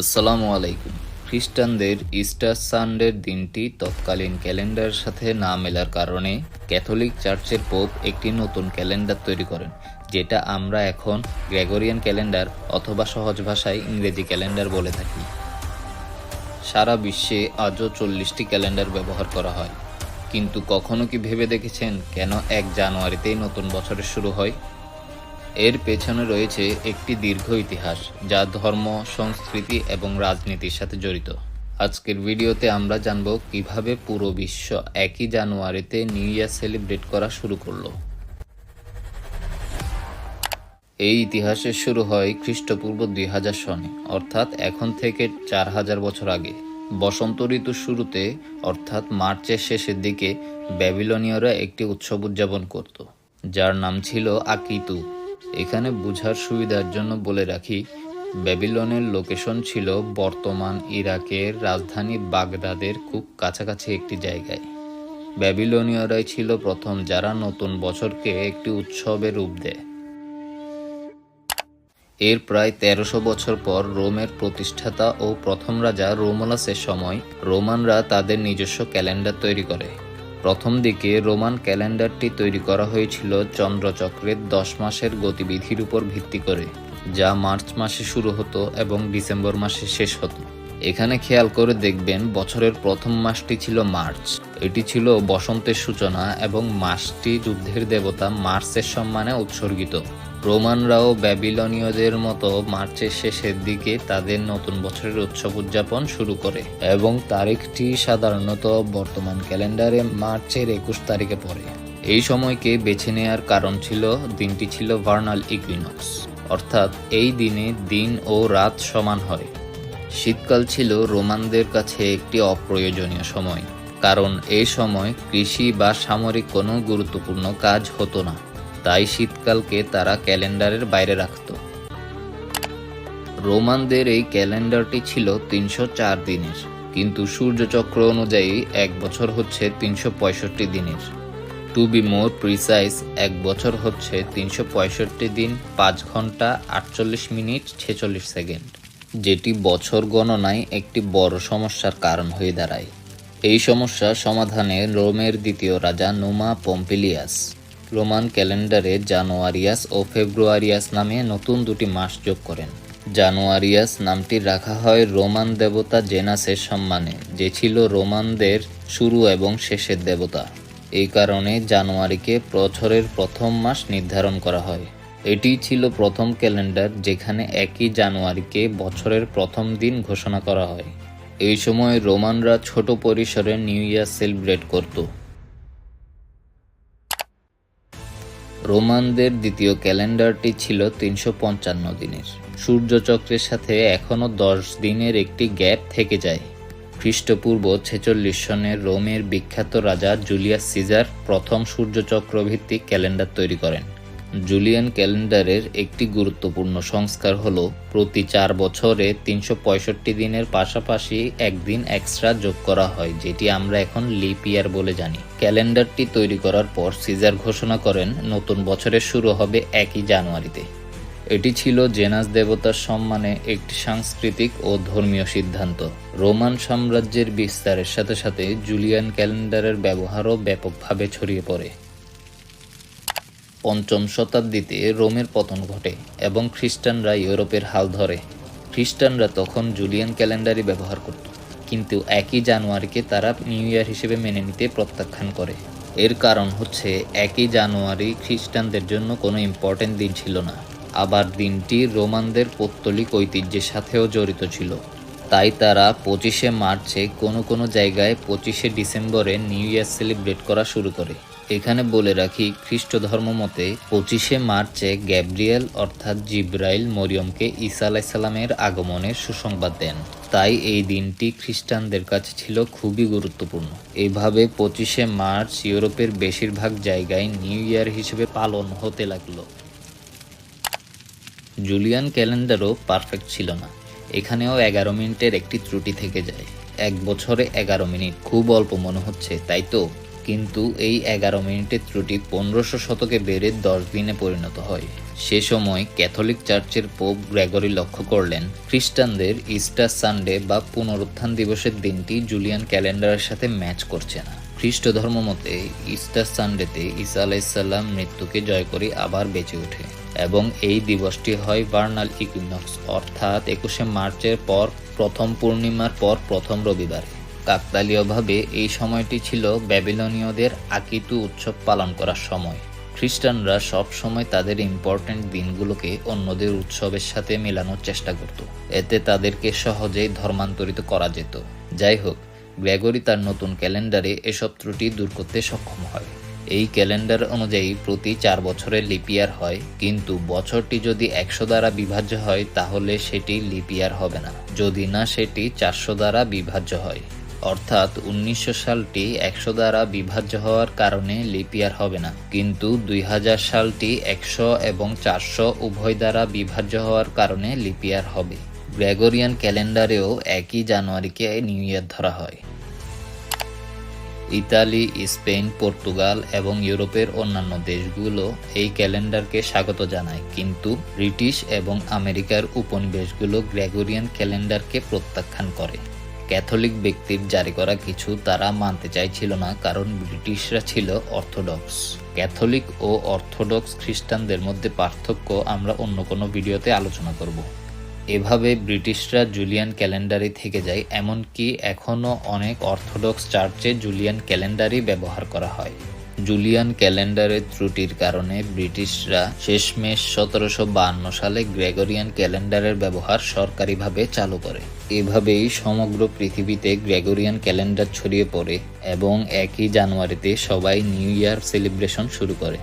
আসসালামু আলাইকুম। খ্রিস্টানদের ইস্টার সানডের দিনটি তৎকালীন ক্যালেন্ডারের সাথে না মেলার কারণে ক্যাথলিক চার্চের পোপ একটি নতুন ক্যালেন্ডার তৈরি করেন, যেটা আমরা এখন গ্রেগরিয়ান ক্যালেন্ডার অথবা সহজ ভাষায় ইংরেজি ক্যালেন্ডার বলে থাকি। সারা বিশ্বে আজও চল্লিশটি ক্যালেন্ডার ব্যবহার করা হয়। কিন্তু কখনো কি ভেবে দেখেছেন কেন এক জানুয়ারিতেই নতুন বছরের শুরু হয়? এর পেছনে রয়েছে একটি দীর্ঘ ইতিহাস, যা ধর্ম, সংস্কৃতি এবং রাজনীতির সাথে জড়িত। আজকের ভিডিওতে আমরা জানব কীভাবে পুরো বিশ্ব একই জানুয়ারিতে নিউ ইয়ার সেলিব্রেট করা শুরু করল। এই ইতিহাসের শুরু হয় খ্রিস্টপূর্ব দুই হাজার সনে, অর্থাৎ এখন থেকে চার হাজার বছর আগে। বসন্ত ঋতুর শুরুতে, অর্থাৎ মার্চের শেষের দিকে, ব্যাবিলনীয়রা একটি উৎসব উদযাপন করত, যার নাম ছিল আকিতু। এখানে বুঝার সুবিধার জন্য বলে রাখি, ব্যাবিলনের লোকেশন ছিল বর্তমান ইরাকের রাজধানী বাগদাদের খুব কাছাকাছি একটি জায়গায়। ব্যাবিলনীয়রাই ছিল প্রথম যারা নতুন বছরকে একটি উৎসবের রূপ দেয়। এর প্রায় তেরোশো বছর পর রোমের প্রতিষ্ঠাতা ও প্রথম রাজা রোমালাসের সময় রোমানরা তাদের নিজস্ব ক্যালেন্ডার তৈরি করে। প্রথম দিকে রোমান ক্যালেন্ডারটি তৈরি করা হয়েছিল চন্দ্রচক্রের দশ মাসের গতিবিধির উপর ভিত্তি করে, যা মার্চ মাসে শুরু হতো এবং ডিসেম্বর মাসে শেষ হতো। এখানে খেয়াল করে দেখবেন বছরের প্রথম মাসটি ছিল মার্চ। এটি ছিল বসন্তের সূচনা এবং মাসটি যুদ্ধের দেবতা মার্চের সম্মানে উৎসর্গিত। রোমানরাও ব্যাবিলনীয়দের মতো মার্চের শেষের দিকে তাদের নতুন বছরের উৎসব উদযাপন শুরু করে এবং তারিখটি সাধারণত বর্তমান ক্যালেন্ডারে মার্চের একুশ তারিখে পড়ে। এই সময়কে বেছে নেওয়ার কারণ ছিল, দিনটি ছিল ভার্নাল ইকুইনক্স। অর্থাৎ এই দিনে দিন ও রাত সমান হয়। শীতকাল ছিল রোমানদের কাছে একটি অপ্রয়োজনীয় সময়। কারণ এই সময় কৃষি বা সামরিক কোনো গুরুত্বপূর্ণ কাজ হতো না। তাই শীতকালকে তারা ক্যালেন্ডারের বাইরে রাখত। রোমানদের এই ক্যালেন্ডারটি ছিল তিনশো চার দিনের, কিন্তু সূর্যচক্র অনুযায়ী এক বছর হচ্ছে তিনশো পঁয়ষট্টি দিনের। টু বি মোর প্রিসাইজ এক বছর হচ্ছে তিনশো পঁয়ষট্টি দিন, পাঁচ ঘণ্টা আটচল্লিশ মিনিট ছেচল্লিশ সেকেন্ড, যেটি বছর গণনায় একটি বড় সমস্যার কারণ হয়ে দাঁড়ায়। এই সমস্যা সমাধানে রোমের দ্বিতীয় রাজা নোমা পম্পিলিয়াস। রোমান ক্যালেন্ডারে জানুয়ারিয়াস ও ফেব্রুয়ারিয়াস নামে নতুন দুটি মাস যোগ করেন। জানুয়ারিয়াস নামটি রাখা হয় রোমান দেবতা জেনাসের সম্মানে, যে ছিল রোমানদের শুরু এবং শেষের দেবতা। এই কারণে জানুয়ারিকে বছরের প্রথম মাস নির্ধারণ করা হয়। এটি ছিল প্রথম ক্যালেন্ডার যেখানে একই জানুয়ারিকে বছরের প্রথম দিন ঘোষণা করা হয়। এই সময় রোমানরা ছোট পরিসরে নিউ ইয়ার সেলিব্রেট করত। রোমানদের দ্বিতীয় ক্যালেন্ডারটি ছিল তিনশো পঞ্চান্ন দিনের। সূর্যচক্রের সাথে এখনও দশ দিনের একটি গ্যাপ থেকে যায়। খ্রিস্টপূর্ব ছেচল্লিশ সনের রোমের বিখ্যাত রাজা জুলিয়াস সিজার প্রথম সূর্যচক্র ভিত্তিক ক্যালেন্ডার তৈরি করেন। জুলিয়ান ক্যালেন্ডারের একটি গুরুত্বপূর্ণ সংস্কার হল, প্রতি চার বছরে তিনশো পঁয়ষট্টি দিনের পাশাপাশি একদিন এক্সট্রা যোগ করা হয়, যেটি আমরা এখন লিপ ইয়ার বলে জানি। ক্যালেন্ডারটি তৈরি করার পর সিজার ঘোষণা করেন, নতুন বছরের শুরু হবে একই জানুয়ারিতে। এটি ছিল জেনাস দেবতার সম্মানে একটি সাংস্কৃতিক ও ধর্মীয় সিদ্ধান্ত। রোমান সাম্রাজ্যের বিস্তারের সাথে সাথে জুলিয়ান ক্যালেন্ডারের ব্যবহারও ব্যাপকভাবে ছড়িয়ে পড়ে। পঞ্চম শতাব্দীতে রোমের পতন ঘটে এবং খ্রিস্টানরা ইউরোপের হাল ধরে। খ্রিস্টানরা তখন জুলিয়ান ক্যালেন্ডারই ব্যবহার করত। কিন্তু একই জানুয়ারিকে তারা নিউ ইয়ার হিসেবে মেনে নিতে প্রত্যাখ্যান করে। এর কারণ হচ্ছে, একই জানুয়ারি খ্রিস্টানদের জন্য কোনো ইম্পর্টেন্ট দিন ছিল না। আবার দিনটি রোমানদের পৌত্তলিক ঐতিহ্যের সাথেও জড়িত ছিল। তাই তারা পঁচিশে মার্চে কোনো কোনো জায়গায় পঁচিশে ডিসেম্বরে নিউ ইয়ার সেলিব্রেট করা শুরু করে। এখানে বলে রাখি খ্রিস্ট ধর্ম মতে পঁচিশে মার্চে গ্যাব্রিয়েল অর্থাৎ জিব্রাইল মরিয়মকে ঈসা আলাইসাল্লামের আগমনের সুসংবাদ দেন। তাই এই দিনটি খ্রিস্টানদের কাছে ছিল খুবই গুরুত্বপূর্ণ। এইভাবে পঁচিশে মার্চ ইউরোপের বেশিরভাগ জায়গায় নিউ ইয়ার হিসেবে পালন হতে লাগল। জুলিয়ান ক্যালেন্ডারও পারফেক্ট ছিল না। এখানেও এগারো মিনিটের একটি ত্রুটি থেকে যায়। এক বছরে এগারো মিনিট, খুব অল্প মনে হচ্ছে, তাই তো? কিন্তু এই এগারো মিনিটের ত্রুটি পনেরোশো শতকে বেড়ে দশ দিনে পরিণত হয়। সে সময় ক্যাথলিক চার্চের পোপ গ্রেগরি লক্ষ্য করলেন, খ্রিস্টানদের ইস্টার সানডে বা পুনরুত্থান দিবসের দিনটি জুলিয়ান ক্যালেন্ডারের সাথে ম্যাচ করছে না। খ্রিস্ট ধর্ম মতে, ইস্টার সানডেতে ঈসা আলাইসাল্লাম মৃত্যুকে জয় করে আবার বেঁচে ওঠে এবং এই দিবসটি হয় ভার্নাল ইকুইনক্স, অর্থাৎ একুশে মার্চের পর প্রথম পূর্ণিমার পর প্রথম রবিবারে। কাকতালীয়ভাবে এই সময়টি ছিল ব্যাবিলনীয়দের আকিতু উৎসব পালন করার সময়। খ্রিস্টানরা সব সময় তাদের ইম্পর্ট্যান্ট দিনগুলোকে অন্যদের উৎসবের সাথে মেলানোর চেষ্টা করত। এতে তাদেরকে সহজেই ধর্মান্তরিত করা যেত। যাই হোক, গ্রেগরি তার নতুন ক্যালেন্ডারে এসব ত্রুটি দূর করতে সক্ষম হয়। এই ক্যালেন্ডার অনুযায়ী প্রতি চার বছরের লিপিয়ার হয়, কিন্তু বছরটি যদি একশো দ্বারা বিভাজ্য হয়, তাহলে সেটি লিপিয়ার হবে না। যদি না, সেটি চারশো দ্বারা বিভাজ্য হয়। অর্থাৎ উনিশশো সালটি একশো দ্বারা বিভাজ্য হওয়ার কারণে লিপিয়ার হবে না। কিন্তু দুই হাজার সালটি একশো এবং চারশো উভয় দ্বারা বিভাজ্য হওয়ার কারণে লিপিয়ার হবে। গ্রেগরিয়ান ক্যালেন্ডারেও একই জানুয়ারিকে নিউ ইয়ার ধরা হয়। ইতালি, স্পেন, পর্তুগাল এবং ইউরোপের অন্যান্য দেশগুলো এই ক্যালেন্ডারকে স্বাগত জানায়। কিন্তু ব্রিটিশ এবং আমেরিকার উপনিবেশগুলো গ্রেগরিয়ান ক্যালেন্ডারকে প্রত্যাখ্যান করে। ক্যাথলিক ব্যক্তির জারি করা কিছু তারা মানতে চাইছিল না, কারণ ব্রিটিশরা ছিল অর্থোডক্স। ক্যাথলিক ও অর্থোডক্স খ্রিস্টানদের মধ্যে পার্থক্য আমরা অন্য কোনো ভিডিওতে আলোচনা করব। এভাবে ব্রিটিশরা জুলিয়ান ক্যালেন্ডারি থেকে যায়, এমনকি এখনও অনেক অর্থোডক্স চার্চে জুলিয়ান ক্যালেন্ডারি ব্যবহার করা হয়। জুলিয়ান ক্যালেন্ডারের ত্রুটির কারণে ব্রিটিশরা শেষমেশ সতেরোশো বাহান্ন সালে গ্রেগরিয়ান ক্যালেন্ডারের ব্যবহার সরকারিভাবে চালু করে। এভাবেই সমগ্র পৃথিবীতে গ্রেগরিয়ান ক্যালেন্ডার ছড়িয়ে পড়ে এবং একই জানুয়ারিতে সবাই নিউ ইয়ার সেলিব্রেশন শুরু করে।